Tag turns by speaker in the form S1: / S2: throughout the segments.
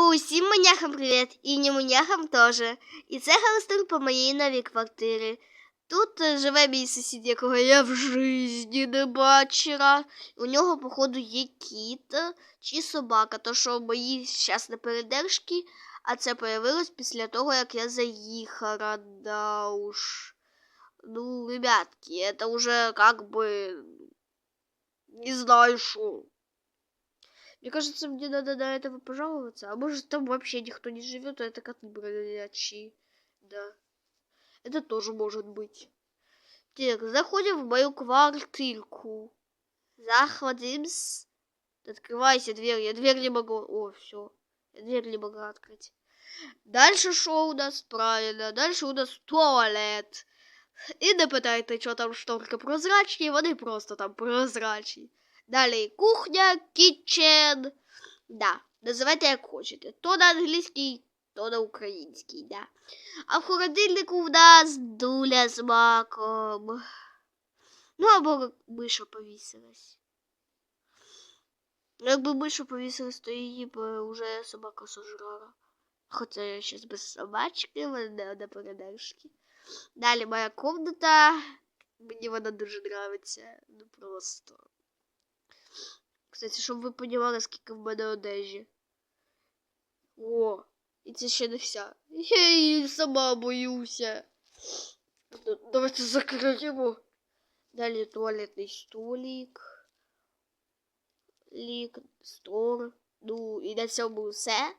S1: Усім маняхам привіт, і не маняхам теж. І це Галстин по моїй новій квартирі. Тут живе мій сусід, якого я в житті не бачила. У нього, походу, є кіт чи собака, то що мої зараз на передержці, а це появилось після того, як я заїхала. Да уж. Ну, ребятки, это уже как бы не знаю что. Мне кажется, мне надо на этого пожаловаться. А может, там вообще никто не живет, а это коты бродячие. Да. Это тоже может быть. Так, заходим в мою квартирку. Заходим. с- Открывайся дверь. Я дверь не могу. О, все. Я дверь не могу открыть. Дальше что у нас? Правильно. Дальше у нас туалет. І не питайте, що там шторки прозрачні, вони просто там прозрачні. Далі кухня, кітчен. Да, називайте як хочете. То на англійській, то на українській, да. А в холодильнику в нас дуля з маком. Ну, або миша повісилась. Ну, якби миша повісилась, то її б вже собака сожрала. Хоча я зараз без собачки, вона на передержці. Далі моя комната. Мені вона дуже нравиться. Ну просто. Кстати, щоб ви розуміли, скільки в мене одежі. О, і це ще не вся. Я сама боюся. Давайте закриємо. Далі туалетний столик. Лік, стор. Ну, і на цьому все.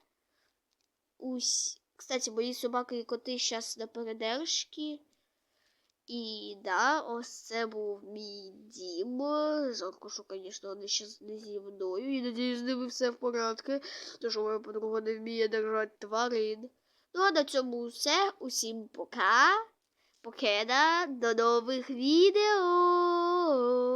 S1: Усь. Кстати, мої собаки і коти зараз на передержці. І да, ось це був мій дім. Жалко, що, звісно, вони ще не зі мною. І надіюсь, з ними все в порядку. Тому що моя подруга не вміє держати тварин. Ну а на цьому все. Усім пока. Покеда. До нових відео.